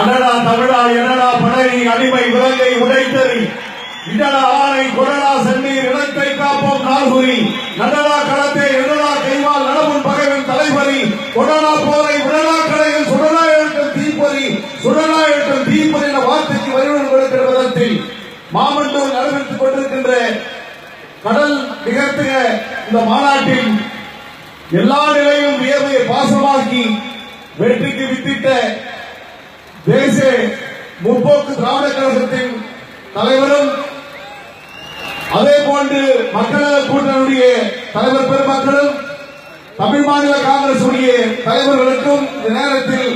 அடடா தமிழா என்னடா படை அடிமை விலங்கை உடைத்தறி. இடடா ஆணை கொடடா சென்னீர் இனத்தை காப்போம் நாகுரி நடடா களத்தை எடடா கைவால் நடமுன் பகைவன் தலைவரி. கொடடா போரை விடடா கடையில் சுடடா எழுட்டும் தீப்பொறி. சுடடா எழுட்டும் தீப்பொறி என வார்த்தைக்கு வரிவன் கொடுக்கிற விதத்தில் மாமண்டூர் நடைபெற்றுக் கொண்டிருக்கின்ற கடல் நிகழ்த்துக இந்த மாநாட்டில் எல்லா நிலையும் வியர்வையை பாசமாக்கி வெற்றிக்கு வித்திட்ட தேசிய முற்போக்கு திராவிட கழகத்தின் தலைவரும் அதே போன்று மக்கள் கூட்டணியுடைய தலைவர் பெருமக்களும் தமிழ் மாநில காங்கிரஸ் உடைய தலைவர்களுக்கும் இந்த நேரத்தில்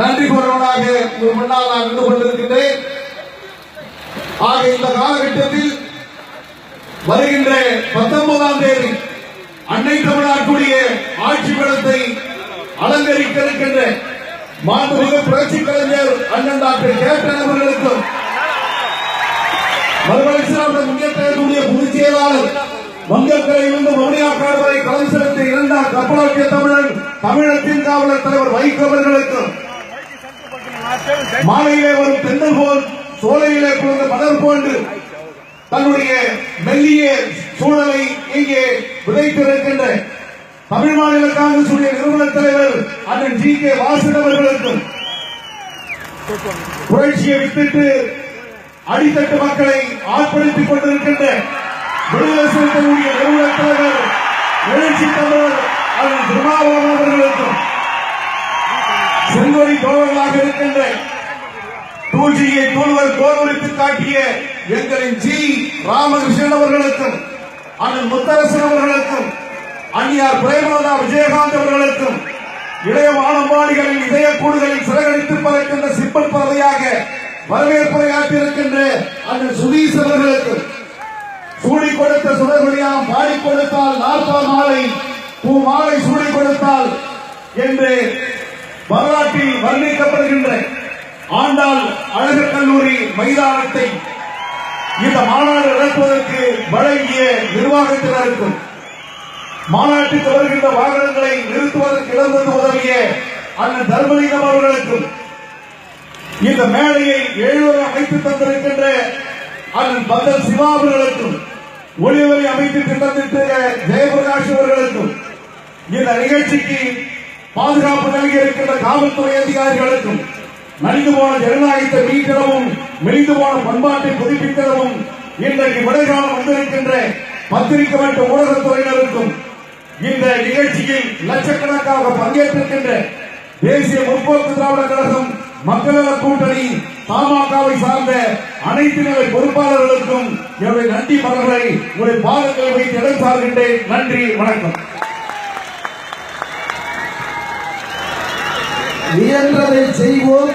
நன்றி கூறவனாக ஒரு முன்னால் நான் நின்று கொண்டிருக்கின்றேன். ஆக இந்த காலகட்டத்தில் வருகின்ற பத்தொன்பதாம் தேதி அன்னை தமிழ்நாட்டுடைய ஆட்சி படத்தை அலங்கரிக்க இருக்கின்ற மாண்புமிகு புரட்சி கலைஞர் அண்ணன் டாக்டர் கேப்டன் அவர்களுக்கும் மறுமலர்ச்சியாளர் முன்னேற்றக்கூடிய பொதுச் செயலாளர் வங்கக்கரையிலிருந்து மௌனியாக்காடு வரை களம் செலுத்திய இரண்டாம் கப்பலோட்டிய தமிழன் தமிழத்தின் காவலர் தலைவர் வைகோ அவர்களுக்கும் மாலையிலே வரும் தென்றல் போல் சோலையிலே குழந்த மலர் போன்று தன்னுடைய மெல்லிய சூழலை இங்கே விதைத்திருக்கின்ற தமிழ் மாநில காங்கிரசுடைய நிறுவன தலைவர் அண்ணன் ஜி கே வாசன் அவர்களுக்கும் புரட்சியை வித்திட்டு அடித்தட்டு மக்களை ஆட்படுத்திக் கொண்டிருக்கின்ற விடுதலை செலுத்தக்கூடிய நிறுவன தலைவர் எழுச்சி தமிழர் அண்ணன் திருமாவளவன் அவர்களுக்கும் செங்கொடி தோழர்களாக இருக்கின்ற தூஜியை தூள்வர் கோர்வரித்து காட்டிய எங்களின் ஜி ராமகிருஷ்ணன் அவர்களுக்கும் அண்ணன் முத்தரசன் அவர்களுக்கும் அந்நியார் பிரேமலதா விஜயகாந்த் அவர்களுக்கும் இளைய வானம்பாடிகளின் இதய கூடுகளில் சிறகடித்து பறக்கின்ற சிப்பல் பறவையாக வரவேற்புரையாற்றியிருக்கின்ற அண்ணன் சுதீஷ் அவர்களுக்கும் சூடி கொடுத்த சுடர்வழியாம் பாடி கொடுத்தால் நாற்பது மாலை பூ மாலை சூடி கொடுத்தால் என்று வரலாற்றில் வர்ணிக்கப்படுகின்ற ஆண்டாள் அழகு கல்லூரி மைதானத்தை இந்த மாநாடு நடத்துவதற்கு வழங்கிய நிர்வாகத்தினருக்கும் மாநாட்டுக்கு வருகின்ற வாகனங்களை நிறுத்துவதற்கு இழந்தது உதவிய அண்ணன் தர்மலிங்கம் அவர்களுக்கும் இந்த மேடையை எழுவரை அமைத்து தந்திருக்கின்ற அண்ணன் பந்தல் சிவா அவர்களுக்கும் ஒளிவரை அமைத்து தந்திருக்கிற ஜெயபிரகாஷ் அவர்களுக்கும் இந்த நிகழ்ச்சிக்கு பாதுகாப்பு நல்கி இருக்கின்ற காவல்துறை அதிகாரிகளுக்கும் நலிந்து போன ஜனநாயகத்தை மீட்டிடவும் மெலிந்து போன பண்பாட்டை புதுப்பிக்கவும் இன்றைக்கு விடைகாலம் வந்திருக்கின்ற பத்திரிகை மற்றும் ஊடகத்துறையினருக்கும் இந்த நிகழ்ச்சியில் லட்சக்கணக்காக பங்கேற்றிருக்கின்ற தேசிய முற்போக்கு திராவிட கழகம் மக்கள் கூட்டணி பாமகவை சார்ந்த அனைத்து நிலை பொறுப்பாளர்களுக்கும் என்னுடைய நன்றி மலர்களை உங்களுடைய பாதங்களை வைத்து இடம் சார்கின்றேன். நன்றி வணக்கம். இயன்றதை செய்வோம்